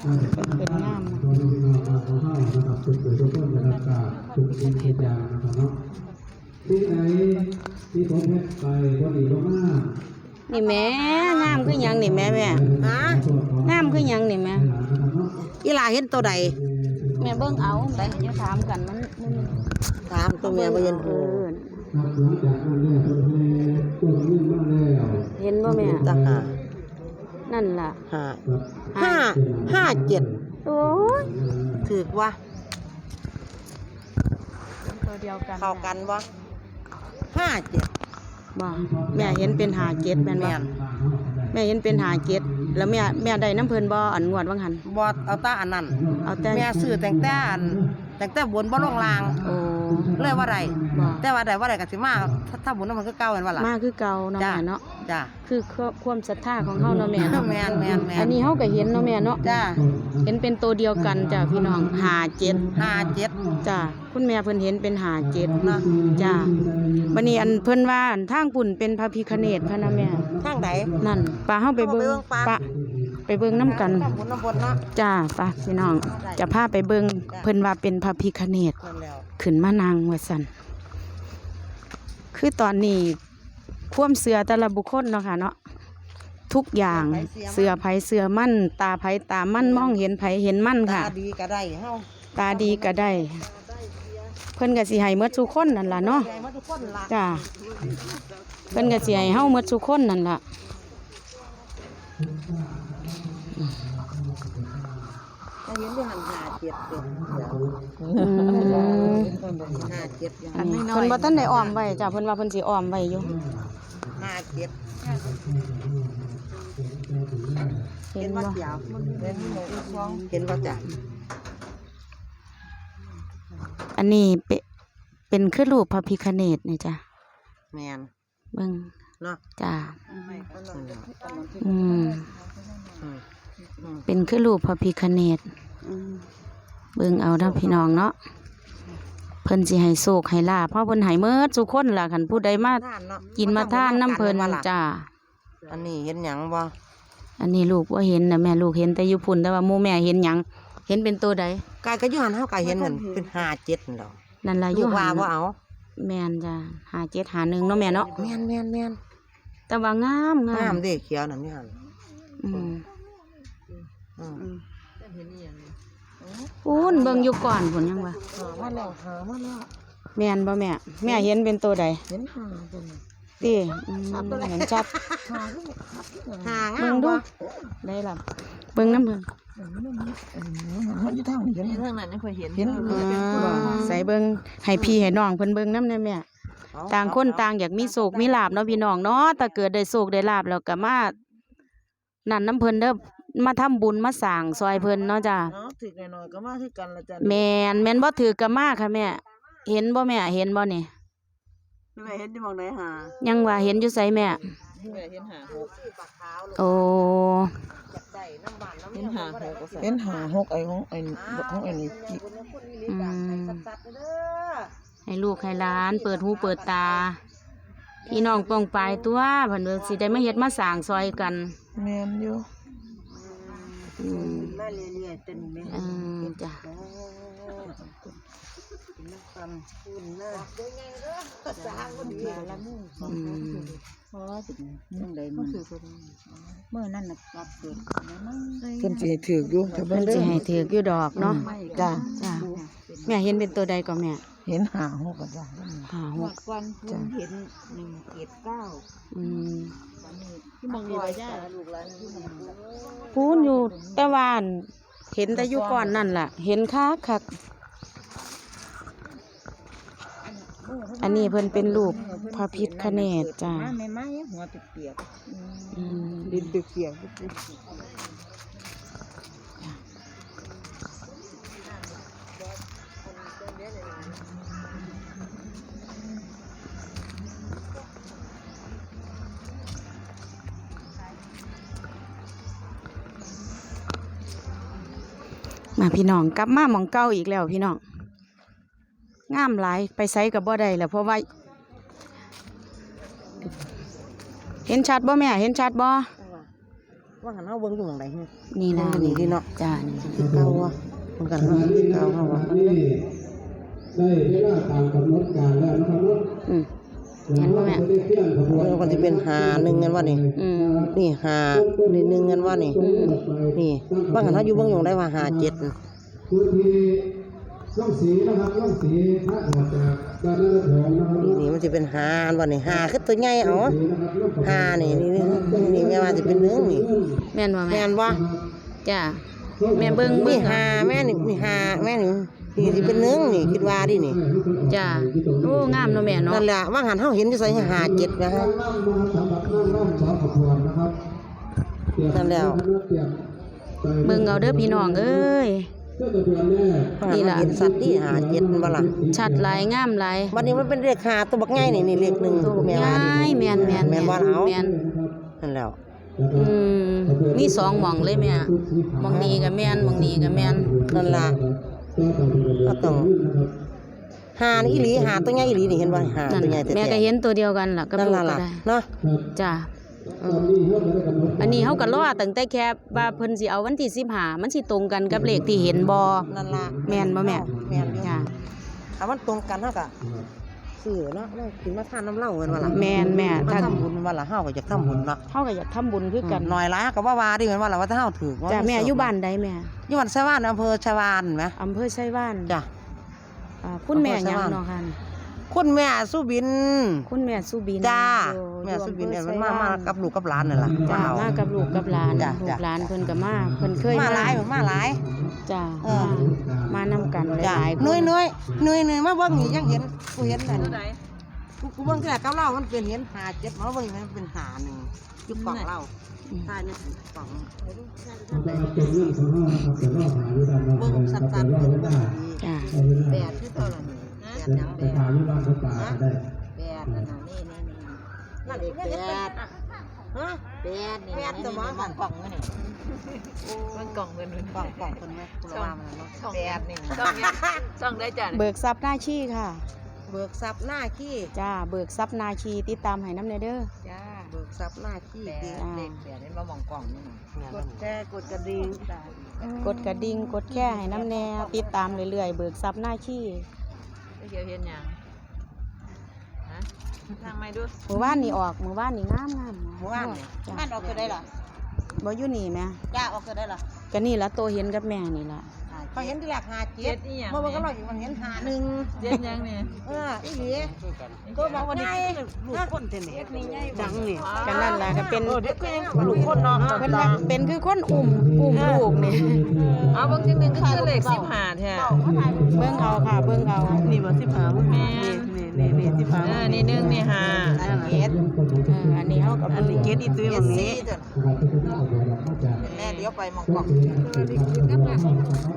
เป็นงามนะตัวลูกน้องของเฮานะครับทุกผู้ทุกคนนะครับก็ทุกสิ่งทุกอย่างนะครับเนาะที่ไหนที่ผมเฮ็ดไปบ่ดีบ่มากนี่แม่งามคือหยังนี่แม่แม่ฮะงามคือหยังนี่แม่อีหลาเห็นตัวใดแม่เบิ่งเอาไปเดี๋ยวถามกันมันมันถามตัวแม่บ่เห็นเอเอออครับหลังจากนั้นเนี่ยเพิ่นให้ตัวนี้มาแล้วเห็นบ่แม่จ้ะหา นั่นล่ะหาครับห้าห้าเจ็ดโอ้ยถือว่าตัวเดียวกันเข้ากันบ่ห้าเจ็ดบ่แม่เห็นเป็นหาเจ็ดแม่นบ่แม่นแม่เห็นเป็นหาเจ็ดแล้วแม่แม่ได้น้ำเพิ่นบ่อันงวดว่างหันบ่เอาแตาอันนั้นเอาแต่แม่ซื้อแต่งแต่อันแต่งแต่บนบ่ลงลางโอ้ เลยว่าไรบ่แต่ว่าได้ว่าไรก็สิมาถ้าถ้าบุญนั้นมันก็เก่าแม่นว่าล่ะ มาคือเก่าเนาะจ้ะ แม่เนาะจ้ะคือความศรัทธาของเฮาเนาะแม่เนาะแม่นแม่นแม่น อันนี้เฮาก็เห็นเนาะแม่เนาะจ้ะเห็นเป็นตัวเดียวกันจ้ะพี่น้องหาเจ็ดห้าเจ็ดจ้ะคุณแม่เพิ่นเห็นเป็นหาเจ็ดนะจ้ะบัดนี้อันเพิ่นว่าอันทางปุ่นเป็นพระพิคเนตพะนะแม่ ทางไหน นั่นปลาเฮาไปเบิ่งเอาไปเบิ่งปลาปะไปเบิ่งน้ำกันทางบุญน้ำบนเนาะ จ้าปะพี่น้องจะพาไปเบิ่งเพิ่นว่าเป็นพระพิคเนต นั่นแล้ว ขึ้นมานางว่าซั่นคือตอนนี้ความเสือแต่ละบุคคลเนาะค่ะเนาะทุกอย่างเสือไผเสือมั่น ตาไผตามั่นมองเห็นไผเห็นมั่นตาค่ะดีก็ได้เฮาตาดีก็ได้ เพิ่นก็สิให้หมดทุกคนนั่นล่ะเนาะใจมาทุกคนละจ้าเพิ่นก็สิให้เฮาหมดทุกคนนั่นล่ะ ถ้าเห็นด้วยหันห้าเจ็ดเด้ออืมห้าเจ็ดอย่างอันนี้เพิ่นบ่ทันได้อ้อมไว้จ้าเพิ่นว่าเพิ่นสิอ้อมไว้อยู่ห้าเจ็ดเห็เห็นนบ่ว่าเสียวเห็นหมูฟองเห็นว่าจ้ะอันนี้เป็นเป็นคือรูปพระพิคเนตนี่จ้ะแมนเบิ่งเนาะจ้าอืมอืมอืมอืม เป็นคือรูปพระพิคเนตเบิ่งเอาเด้อพี่น้องเนาะเพิ่นสิให้โชคให้ลาภเพราะเพิ่นให้เมิดทุกคนล่ะคันผู้ใดมาท่านเนาะกินมาทานน้ำเพิ่นว่าล่ะจ้าอันนี้เห็นหยังบ่อันนี้ลูกว่าเห็นนะแม่ลูกเห็นแต่อยู่พุ่นแต่ว่าหมู่แม่เห็นหยังเห็นเป็นตัวใดกายก็อยู่หันเฮาก็เห็นเหมือนเป็นห้าเจ็ดนั่นดอกนั่นล่ะอลูยู่กว่าหันบ่เอาแม่นจ้ะหาเจ็ดหาหนึ่งเนาะแม่เนาะแมนแมนแมนแต่ว่างามงางามมเด้เขียวนั่นนี่หั่นอืม อืมปูนเบิ่งอยู่ก่อนพุ่นยังวะหามาแล้วหามาแล้วแม่นบ่แม่ แม่เห็นเป็นตัวใดเห็นหาเพิ่นติอืมเห็นชัดหางาเบิ่งมดูบ่ได้ล่ะเบิ่งน้ำเพิ่นมันอยู่ทางนี้เห็นทางนั้นยังเคยเห็นเห็นอ่าใส่เบิ่งให้พี่ให้น้องเพิ่นเบิ่งนำแน่แม่ต่างคนต่างอยากมีโศกมีลาบเนาะพี่น้องเนาะถ้าเกิดได้โศกได้ลาบแล้วก็มานั่นน้ำเพิ่นเด้อ มาทำบุญมาสร้างซอยเพิ่นเนาะจ้ะเนาะถึกหน่อยๆก็มาคือกันละจ้ะแม่นแม่นบ่ถือกับมาค่ะแม่เห็นบ่แม่เห็นบ่นี่แม่เห็นที่มองไหนหายังว่าเห็นอยู่ไสแม่ แม่เห็นหาหกโอ้ เห็นหาหกเห็นหาหกไอ้ของไอ้ของไอ้นี่อืม ให้ลูกให้หลาน เปิดหูเปิดตา พี่น้องป้องปลายตัวเพิ่นว่าสิได้มาเฮ็ดมาสร้างซอยกัน แม่นอยู่ อืม มาเรื่อยๆเป็นแม่เออจ้ะ ความคุณนะสร้างคนดีละมึงอืมพอสิจังได๋มันเมื่อนั้นน่ะกลับเกิดเพิ่นสิให้ถือกอยู่ถ้าเบิ่เพิ่งนเด้สิอให้ถือกอยู่ดอกเนาะจ้าจ้ะแม่เห็นเป็นตัวใดก็แม่เห็นหาหกก็จ้าห้าหเมื่กอก่อนคุณเห็นหนึ่งเจ็ดเก้าอืมที่มองนี่ว่าย่าลูกหลานที่มองพูนอยู่แต่ว่าอั่นเห็นแต่อยู่ก่อนนั่นล่ะ เห็นคักคัก อันนี้เพิ่นเป็นรูปพระพิฆเนศจ้ามาไม่มาหัวเปียกอืมดินเปียกมาพี่น้องกลับมาหมองเก่าอีกแล้วพี่น้องงามหลายไปไสกับบ่ได้แล้วเพราะว่า เห็นชัดบ่แม่ เห็นชัดบ่ว่าหันเฮาเบิ่งอยู่หม่องใดนี่นี่ล่ะนี่ที่เนาะจ้านี่คือเก่าอะมันกันขณะนี้นะเก่าครัเฮาบอะนี่ได้เวลาตามกำหนดการแล้วนะครับเนาะอืม เห็นบ่แม่จะได้เคลื่อนขบวนเออมันสิเป็นหาหนึ่งกันว่านี่ อืม นี่หานี่หนึ่งกันว่านี่ นี่ว่าหันเฮาอยู่เบิ่งอยู่ได้ว่าหาเจ็ดพื้นที่ ล่องสีนะครับล่องสีพระออกจากการนั่งของนะครับนี่นี่มันสิเป็นหาอันว่านี่หาคือตัวใหญ่เอาสีนะครับล่องหานี่นี่นี่นี่แม่ว่าสิเป็นหนึ่งนี่แม่นบ่แม่แม่นบ่จ้าแม่เบิ่งนี่เบิ่งหาแม่นี่นี่หาแม่นี่นี่สิเป็นหนึ่งนี่คิดว่าดินี่จ้าโอ้งามเนาะแม่เนาะนั่นแหละว่าหันเฮาเห็นอยู่ใส่หาเจ็ดนะฮะนั่งมาสำหรับนั่งร่องสองขบวนนะครับเตรียมนั่นแล้วเตรียมไปเบิ่งเอาเด้อพี่น้องเอ้ยเพื่อจะเดือ นแน่นี่ล่ะเห็นสัตว์ที่หาเจ็ดมันบ่ล่ะชัดหลายงามหลายวันนี้มันเป็นเลขหาตัวบักง่ายนี่นี่เลขหนึ่งแม่ว่าง่ายนี่แม่นแม่นแม่นบ่ล่ะเอาแม่นนั่นแล้วอืมมีสองหม่องเลยแม่หม่องนี้ก็แม่นหม่องนี้ก็แม่นนั่นล่ะก็ต้องหานี่อีหลีหาตัวใหญ่อีหลีนี่เห็นบ่หานั่นตัวใหญ่แม่ก็เห็นตัวเดียวกันล่ะกับนั่นลูกล่ะก็ล่ะได้เนาะจ้า อืมอันนี้เฮาก็รอตั้งแต่แค่ว่าเพิ่นสิเอาวันที่15มันสิตรงกันกับเลขที่เห็นบ่นั่นล่ะแม่นบ่แม่แม่นอยู่จ้าถ้ามันตรงกันเฮาก็ซื้อเนาะเรากินมาทานน้ำเหล้าแม่นบ่ล่ะแม่นแม่มาถ้าทำบุญแม่นบ่ล่ะเฮาก็จะทำบุญเนาะเฮาก็อยากทำบุญคือกันหน่อยหลายก็ว่าว่าดิแม่นบ่ล่ะว่าถ้าเฮาถูกว่าจ้าแม่อยู่บ้านใดแม่อยู่บ้านไสวานอำเภอชวานแหมอำเภอไชยว่านจ้ะอ่าคุณแม่หยังอำเภอไชยว่านเนาะค่ะนี่ คุณแม่สุบิน คุณแม่สุบินจ้าอยู่แม่สุบินเนี่ยอยู่มันอำภอมาไชยมาว่นกับลูกกับหลานนั่นล่ะจ้าเอ มากับลูกกับหลานจ้ะลูจ้ะ กหลานเพิ่นก็มาเพิ่นเคยมาหลายมาหลาย จ้าเออ มานำกันหจ้ะลายๆคนเหนื่อยเหนื่อยเหนื่อยเหนื่อยมาเบิ่งนี่ยังเห็นกูเห็นนั่นกูกูเบิ่งแต่กับเรามันเป็นเห็นหาเจ็ดมาเบิ่งนี่มันเป็นหาหนึ่งอยู่กล่องเราใช่เนี่ยกล่องเป็นเรื่องของห้องนะครับแต่ว่าหาอยู่ด้านนอกเบิ่งนะคสัรับตแต่ว์ว่าๆไม่ได้จ้าเอาเวลาแปดที่ตัวละนี่ แปดหยังแปไปดหาอยู่บ้านเขาป่าก็ได้แปดนั่นน่ะนี่นี่นี่นั่นเด็กแปดฮะแปดนี่แปดตัวมันกล่องนี่มันกล่องเงินมันกล่องกล่องคนไหมคุณละว่ามันเนาะแปดนี่ช่องเนี้ยช่องได้จ้ะเบิกทรัพย์หน้าชีค่ะ เบิกทรัพย์หน้าขี้จ้า เบิกทรัพย์นาคีติดตามให้น้ำเนเด้อ จ้าเบิกทรัพย์หน้าขี้แปดีดเด็กแปดนี่มามองกล่องนี่กดแชร์กดกระดิ่งกดกระดิ่งกดแค่ให้น้ำแนวติดตามเรื่อยๆ เบิกทรัพย์หน้าชีไม่ เกี่ยวเห็นยังฮะทางไม่ดูมือว่านนี่ออกมือว่านนี่งามงามหมู่บ้านนี่จ้ะบ้านออกคือได้เหรอบ่อยู่นี่แหม่ย่าออกคือได้เหรอก็นี่ละโตเห็นกับแม่นี่ละ เขาเห็นที่แรกหาเจ็เจ็ดดอีหยัง เมื่อวันก็เราอยู่มันเห็นหาหนึ่งเจ็ดยังเนี่ยเอออีหลีก็บอกว่านี่ลูกคนเท่นี่ดังนี่กันนั่นล่ะก็เป็นเด็กก็ยังลูกคนเนาะเพิ่นว่าเป็นคือคนอุ้มอุ้มลูกนี่เอาบางทีหนึ่งก็คือเลขสิบห้าแท้เบิ่งเอาค่ะเบิ่งเอานี่บ่สิบหาแม่นี่ นี่นี่สิบหาเออนี่หนึ่งนี่ห้าอันเจ็ดเอออันนี้เฮาก็อันเบิ่นี้งเจ็ดอีตัวอย่างนี้นะครับที่เป็นหน้าของเราก็จะแม่เดี๋ยวไปมองกล่องเด็ก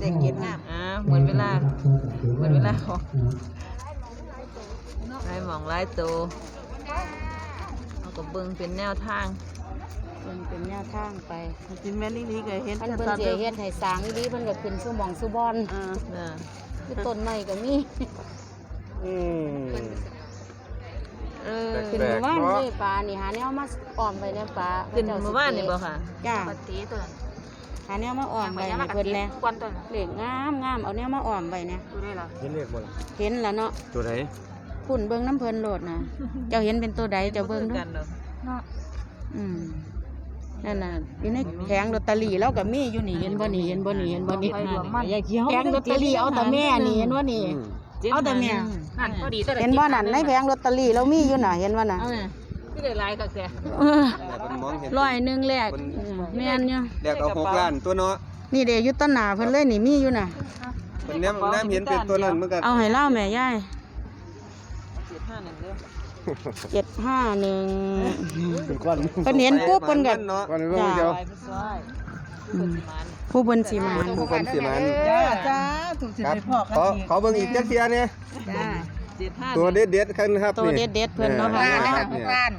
เด็กเจ็ดงามอ่าหมดเวลาหมดเวลาของไล่หมองไล่ตัวเอากับเบิ้งเป็นแนวทางเพิ่นเป็นแนวทางไปกินแม่นี่นี่ก็เห็นคันเพิ่นสิเฮ็ดให้สร้างดีเพิ่นก็ขึ้นสู่หม่องสู่บอนเออคือต้นไม้ก็มี อืมเออขึ้นหมู่บ้านนี่ปลานี่หาแนวมาอ้อมไว้ในปลาขึ้นหมู่บ้านนี่บ่ค่ะจ้าปฏิตัวนั้นหาแนวมาอ้อมไว้ให้เพิ่นแหน่ควันตัวนั้นเหล็กงามงามเอาแนวมาอ้อมไว้เนี่ยดูได้เหรอเห็นเลขบ่ล่ะเห็นแล้วเนาะตัวไหนคุณเบิ่งน้ำเพิ่นโลดนะเจ้าเห็นเป็นตัวใดเจ้าเบิ่งกัเนาะนเนาะอืมนั่นน่ะอยู่ในแผงลอตเตอรี่เราก็มีอยู่นี่เห็นบ่นี่เห็นบ่นี่เห็นบ่นี่แผงลอตเตอรี่เอาแต่แม่นี่เห็นบ่นี่ เอาแต่แม่นั่นพอดีตัวเห็นบ่นั่นในแผงลอตเตอรี่เรามีอยู่น่ะเห็นบ่น่ะเอาเนี่ยพี่ได้ลายกับแกเออมันมองเห็นร้อยหนึงแลกอืมแม่นอยู่แลกเอาหกล้านตัวเนาะนี่เด้อยู่ต้นหน้าเพิ่นเลยนี่มีอยู่น่ะมันแนมแนมเห็นเป็นตัวนั้นเหมือนกันเอาให้เล่าแม่ยายเจ็ดห้าหนึ่งเด้อเจ็ดห้าหนึ่งเป็นก้อนเพิ่นเห็นปุ๊บเพิ่นก็เนาะ ก้อนเพิ่งเดียวลายผู้ซอยอืมผู้เพิ่นสิมาผู้คนสิมันจ้าจ้าถูกสิครับไปพ่อกันขออีกขอเบิ่งอีกจักเทียเนี่ยจ้าเจ็ดห้าตัวเด็ดเด็ดๆกันครับตัวนี่เด็ดๆเพิ่นเนาะค่ะยล้านคนะรัคะบหเนี่กยล้าน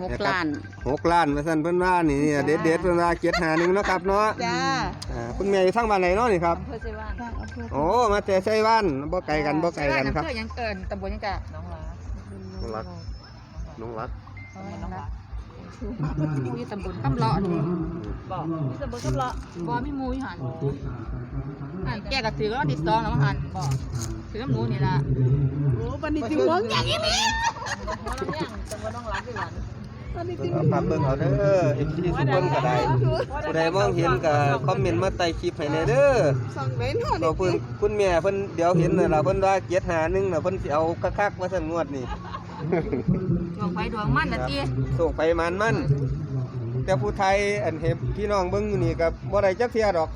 หกล้าน หกล้านมาสั่นเพิ่นว่านี่เนี่ยเด็ดเด็ดๆเพิ่นว่าเจ็ดหาหนึ่งเนาะครับเนาะจ้าอ่าคุณแม่อยู่ทางบ้านไหนเนาะนี่ครับอำเภอไชยวานโอ้มาแต่ไชบ้านบ่ไกลกันบ่ไกลกันครับอำเภอยังเกินตำบลยังกะน้องหลาน้องรักน้องรัก น้องหลา มูอยู่ตำบลกำเลาะนี่บอกมีตำบลกำเลาะบ่มีหมูอยู่หันหันแกก็ถือว่าดิสตองแล้วมาหันบอกถือหมูนี่ล่ะโอ้บันนี้จิ๋วงอย่างนี้นี่จังบ่ต้องรับด้วยหลานฝากเบิ่งเอาเด้อเห็นที่สุเพิ่นก็ได้ผู้ใดมองเห็นก็คอมเมนต์มาใต้คลิปให้แหน่เด้อส่องไว้หน่อยเราเพิ่นคุณแม่เพิ่นเดี๋ยวเห็นน่ะล่ะเพิ่นว่าเกียรติหาหนึงน่ะเพิ่นสิเอาคักๆว่าซั่นงวดนี่ ดวงไฟดวงมันน่ะติส่งไปมันมัน แต่ผู้ไทยอันเห็นพี่น้องเบิ่งอยู่นี่ก็บ่ได้จักเที่ยดอก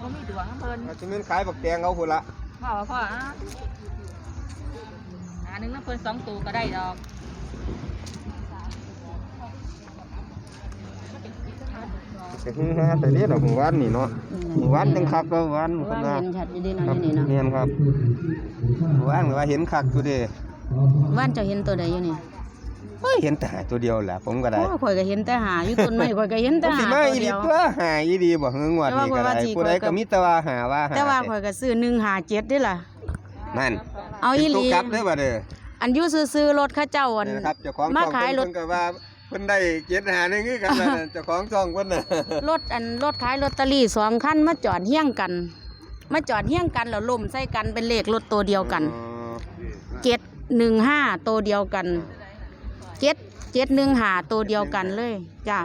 บ่มีดวงน้ำเพิ่นอาจจะแม่นขายบักแตงเอาพุ่นละพ่อว่าพ่ออะหาหนึงน้ำเพิ่นสองตัวก็ได้ดอกก็คือฮาแต่นี้ดอกหมู่บ้านนี่เนาะหมู่บ้านจังคักก็หมู่บ้านว่าเพิ่นว่าเห็นชัดอยู่เดีครัเนาะบนี่เนาะเนียนครับหมู่บ้านก็ว่าเห็นคักอยู่เด้ ว่านเจ้าเห็นตัวใดอยู่นี่เฮ้ยเห็นแต่หาตัวเดียวแหละผมก็ได้โอ้ข่อยก็เห็นแต่หาอยู่ต้นไม้ข่อยก็เห็นแต่มันสิหามาตัวอีหลีเดียวตัวหาอีดีบ่เฮืองวดนี่ก็ได้แต่ว่าว่าสิผู้ใดข้อยก็ก็มีแต่ว่าหาว่าหาแต่ว่าข่อยก็ซื้อ1 5 7ด้ล่ะนั่นเอาอีหลีป็นตัวกลับเด้อบ่เด้ออันอยู่ซื้อๆรถเขาเจ้าอันนี่นะครับเจ้าของมาช่องขายรเพิ่ถนก็ว่าเพิ่นได้เจ็ดหาหนึงคือกันนั่นน่ะเจ้าของช่องเพิ่นน่ะรถอันรถขายลอตเตอรี่สองคันมาจอดเฮี้ยงกันมาจอดเฮี้ยงกันแล้วล่มใส่กันเป็นเลขรถตัวเดียวกันอ๋อเจ็ด หนึ่งห้าตัวเดียวกันเจ็ดเจ็ดหนึ่งหาตัวเดียวกันเลยจ้า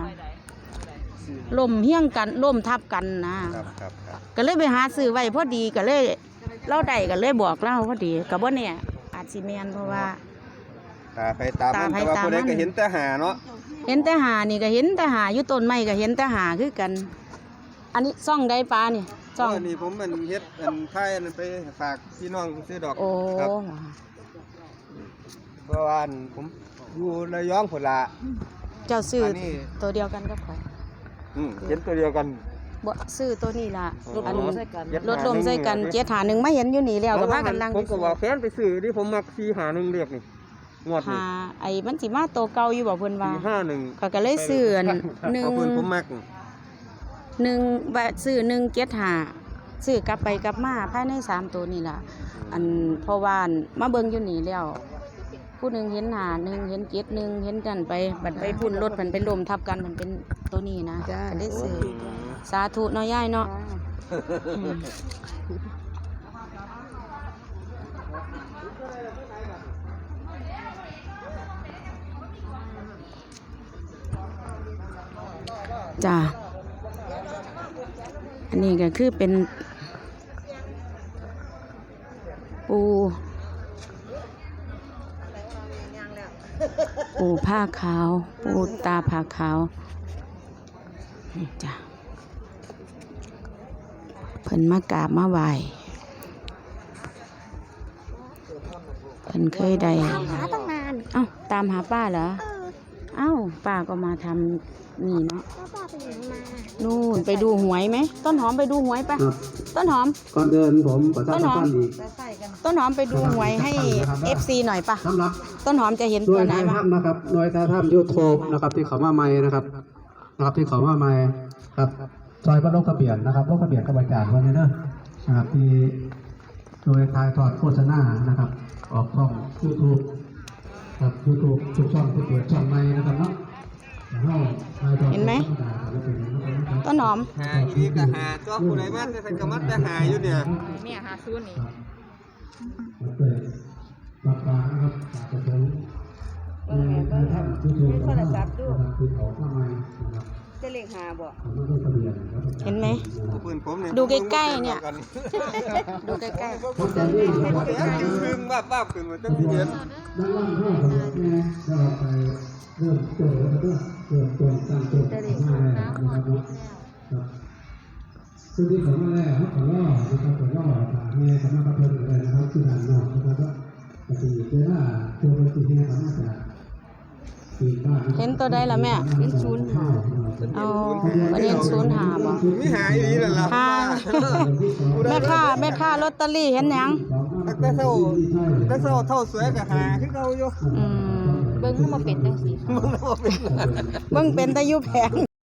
ล่มเฮี้ยงกันล่มทับกันนะครับครับครับก็เลยไปหาซื้อไว้พอดีก็เลยเล่าได้ก็เลยบอกเล่าพอดีกับว่าเนี่ยอาจสิแมนเพราะว่า ตาไปตามมันตาไปแต่ว่าตามผู้ใดมัน ก็เห็นแต่หาเนาะเห็นแต่หานี่ก็เห็นแต่หาอยู่ต้นไม้ก็เห็นแต่หาคือกัน อันนี้ซ่องได้ปลานี่ซ่องโอ้นี่ผมมันเฮ็ดอันท้ายอันนั้นไปฝากพี่น้องซื้อดอกโอ้ครับ เพราะว่าอันผมอยู่ระยองพุ่นละ เจ้าซื้ออนนี้ ตัวเดียวกันก็พอยอืมเห็นตัวเดียวกัน บ่ซื้อตัวนี้ล่ะรถอันลมใส่กัน รถลมใส่กันเจ็ดหาหนึ่งไม่เห็นอยู่นี่แล้วก็พากันลังผมก็ว่าแฟนไปซื้อที่ผมมัก4หา1เรียกนี่งวดหานี่ไอ้มันสิมาโตวเก่าอยู่บ่เพิ่นว่า4 5 1เขาก็เลยซื้ออันหนึ่ง เอาเพิ่นผมมักหนึ่งบาซื้อหนึ่งเจ็ดหาซื้อกลับไปกลับมาภายในสามตัวนี่ล่ะ อันเพราะว่าอันมาเบิ่งอยู่นี่แล้ว ผู้หนึ่งเห็นหาหนึ่งเห็นเจ็ดหนึ่งเห็นกันไปบัดไปพุ่นรถมันเป็นลมทับกันมันเป็นตัวนี้นะก็ได้ซื้อสาธุเนาะยายเนาะอืมจ้าอันนี้ก็คือเป็นปู ปูผ้าขาว ปูตาผ้าขาว นี่จ้ะเพิ่นมากราบมาไหว้เพิ่นเคยได้หาตั้งนาน เอ้า ตามหาป้าเหรอ เอ้า ป้าก็มาทำ นี่เนาะนู่นไปดูหวยไหม ต้นหอมไปดูหวยปะครับต้นหอม ก่อนเดินผมประชาสัมพันธ์อีกต้นหอมไปดูหวยให้ FC หน่อยปะสำหรับต้นหอมจะเห็นหน่ตัววยไหนทายบ้างถ้ำนะครับหน่วยทายถ้ำยูทูบนะครับที่เขามาใหม่นะครับนะครับที่เขามาใหม่ครับซอยบ้านลงทะเบียนนะครับลงทะเบียนกับอาจารย์วันนี้เนอะนะครับที่โดยทายทอดโฆษณานะครับ ออกช่องยูทูบครับยูทูบทุกช่องที่เปิดช่องใหม่นะครับเนาะ เข้าทายทอดเห็นไหมโฆษณาครับเป็นอย่างนั้นนะครับต้นหอมหาอีดีก็หาตัวผู้ใดมาแต่ก็มัดแต่หาอยู่เนี่ยแม่หาซื้อนี่ครับเปิดปากกานะครับปากกระสงเออทายถ้ำยูทูบของเรานะครับที่เขามาใหม่นะครับจะเลขหาบ่เขามาลงทะเบียนนะครับเห็นไหมปืนผมเนี่ยดูใกล้ๆเนี่ย ดูใกล้เพราะตอนนี้เราบอกเดี๋ยวจึงพึ่งว่าบ้าขึ้นมาจังสิเห็นด้านล่างห้องของแม่เราไป เริ่มโตแล้วก็เริ่มต้นตั้งต้นมาแล้วนะครับครับซึ่งที่ของมาแล้วของล่อนะครับของล่อผ่าแม่ของมาประเพิ่มอะไรนะครับคือด่านนอกนะครับว่าปฏิเวลาตัวเป็นสิ่งที่ทำมาจากปีบ้านๆเห็นตัวใดล่ะแม่เป็นศูนย์ห้าเอาประเด็นศูนย์หาบ่มีหาอีดีนั่นล่ะหาแม่ค้าแม่ค้าลอตเตอรี่เห็นหยังแต่เท่าแต่เท่าเท่าสวยก็หาคือเก่าอยู่อืม เบิ่งมันมาเป็นจังซี่มึงเอาเป็นเบิ่งเป็นแต่อยู่แผง